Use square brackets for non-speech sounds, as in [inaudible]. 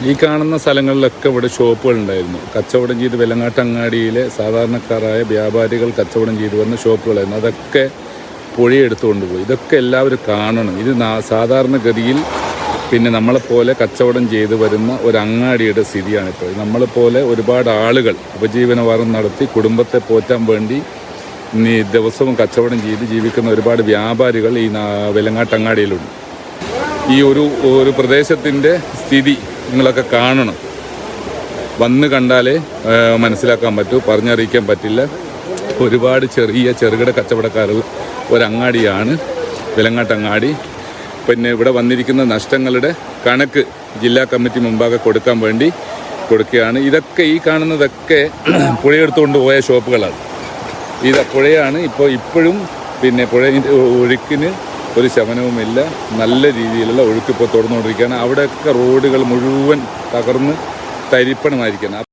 ഈ കാണുന്ന സ്ഥലങ്ങളിലൊക്കെ ഇവിടെ ഷോപ്പുകൾ ഉണ്ടായിരുന്നു. കച്ചവടം ചെയ്ത് വെലങ്ങാട്ടങ്ങാടിയിലെ സാധാരണക്കാരായ വ്യാപാരികൾ കച്ചവടം ചെയ്തു വന്ന ഷോപ്പുകളായിരുന്നു. അതൊക്കെ പൊഴിയെടുത്തു കൊണ്ടുപോയി. ഇതൊക്കെ എല്ലാവരും കാണണം. ഇത് സാധാരണ സാധാരണഗതിയിൽ പിന്നെ നമ്മളെപ്പോലെ കച്ചവടം ചെയ്തു വരുന്ന ഒരു അങ്ങാടിയുടെ സ്ഥിതിയാണിപ്പോൾ. നമ്മളെപ്പോലെ ഒരുപാട് ആളുകൾ ഉപജീവനമാർഗം നടത്തി കുടുംബത്തെ പോറ്റാൻ വേണ്ടി ദിവസവും കച്ചവടം ചെയ്ത് ജീവിക്കുന്ന ഒരുപാട് വ്യാപാരികൾ ഈ വെലങ്ങാട്ടങ്ങാടിയിലുണ്ട് ഈ ഒരു ഒരു പ്രദേശത്തിന്റെ സ്ഥിതി നിങ്ങളൊക്കെ കാണണം. വന്ന് കണ്ടാലേ മനസ്സിലാക്കാൻ പറ്റൂ പറഞ്ഞറിയിക്കാൻ പറ്റില്ല. ഒരുപാട് ചെറിയ ചെറുകിട കച്ചവടക്കാർ ഒരങ്ങാടിയാണ് വിലങ്ങാട്ടങ്ങാടി. പിന്നെ ഇവിടെ വന്നിരിക്കുന്ന നഷ്ടങ്ങളുടെ കണക്ക് ജില്ലാ കമ്മിറ്റി മുമ്പാകെ കൊടുക്കാൻ വേണ്ടി കൊടുക്കുകയാണ്. ഇതൊക്കെ ഈ കാണുന്നതൊക്കെ [clears throat] പുഴയെടുത്തുകൊണ്ട് പോയ ഷോപ്പുകളാണ്. ഇത് പുഴയാണ്. ഇപ്പോൾ ഇപ്പോഴും പിന്നെ പുഴ ഒഴുക്കിന് ഒരു ശമനവുമില്ല. നല്ല രീതിയിലുള്ള ഒഴുക്കിപ്പോൾ തുടർന്നുകൊണ്ടിരിക്കുകയാണ്. അവിടെയൊക്കെ റോഡുകൾ മുഴുവൻ തകർന്ന് തരിപ്പണമായിരിക്കുകയാണ്.